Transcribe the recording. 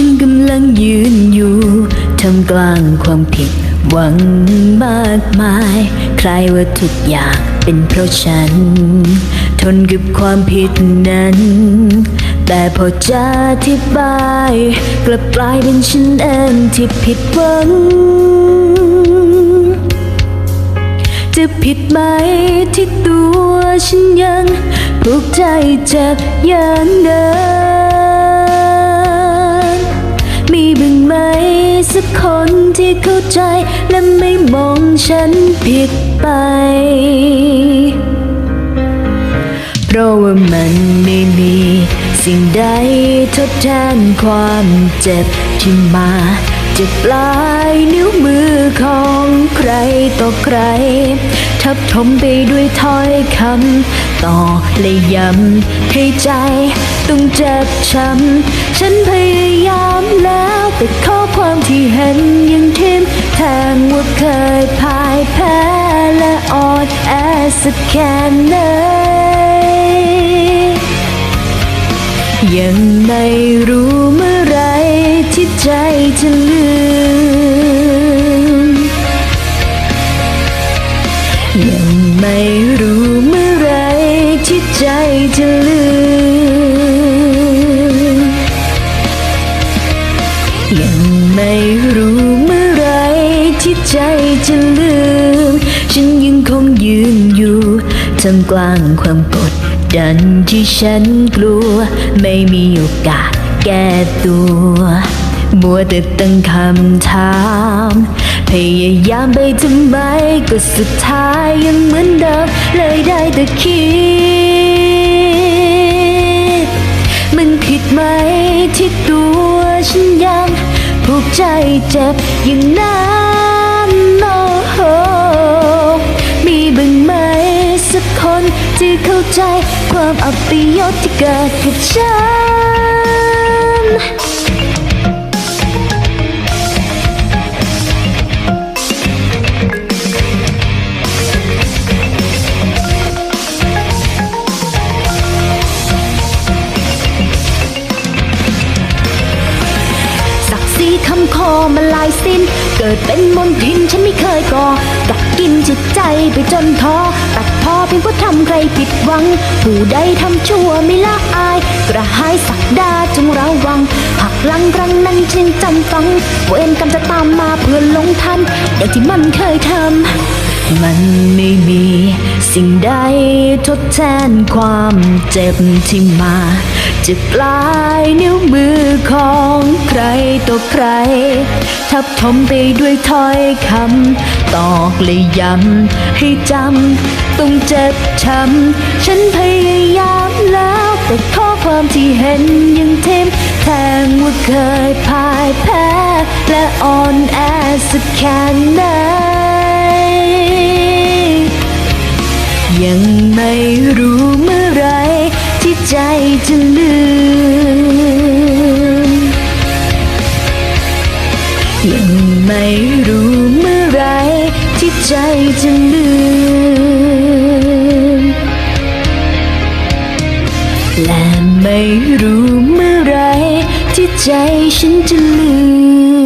ันกำกลางความผิดหวังมากมาย ใครว่าทุกอย่างเป็นเพราะฉัน ทนกับความผิดนั้น แต่พอจะอธิบาย กลับกลายเป็นฉันเองที่ผิดหวัง จะผิดไหมที่ตัวฉันยังผูกใจเจ็บอย่างเดิม คนที่เข้าใจและไม่มองฉันผิดไป เพราะว่ามันไม่มี สิ่งใดทดแทนความเจ็บที่มา จากปลายนิ้วมือของใครต่อใคร ทับถมไปด้วยถ้อยคำต่อและย้ำให้ใจต้องเจ็บช้ำฉันพยายามแล้วแต่ข้อความที่เห็นยังทิมแทงว่าเคยพ่ายแพ้และอ่อนแอสักแค่ไหน ยังไม่รู้เมื่อไรที่ใจจะลืม ยังไม่รู้เมื่อไรที่ใจจะลืม ยังไม่รู้เมื่อไรที่ใจจะลืม ฉันยังคงยืนอยู่ท่ามกลางความกด ดันที่ฉันกลัว ไม่มีโอกาสแก้ตัว มัวแต่ตั้งคำถาม พยายามไปทำไมก็สุดท้ายยังเหมือนเดิมเลยได้แต่คิด มันผิดไหมที่ตัวฉันยังผูกใจเจ็บอย่างนั้น ที่เข้าใจความอัปยศที่เกิดกับฉันศักดิ์ศรีคำคอมันลายสิ้น เกิดเป็นมนทินฉันไม่เคยก่อกัดกินจิตใจไปจนท้อตัด พอเพียงเพราะทำใครผิดหวัง ผู้ใดทำชั่วไม่ละอาย กระหายสักดาจงระวัง หักหลังครั้งนั้นฉันจำฟังเวรกรรมจะตามมาเพื่อลงทันอย่างที่มันเคยทำ มันไม่มีสิ่งใดทดแทนความเจ็บที่มาจากปลายนิ้วมือของใครต่อใคร ทับถมไปด้วยถ้อยคำตอกเลยย้ำให้จำ ต้องเจ็บช้ำฉันพยายามแล้ว แต่ข้อความที่เห็นยังเทมแทงว่าเคยพ่ายแพ้ และอ่อนแอสักแค่ไหนยังไม่รู้เมื่อไรที่ใจจะลืม ยังไม่รู้เมื่อไรที่ใจจะลืม และไม่รู้เมื่อไรที่ใจฉันจะลืม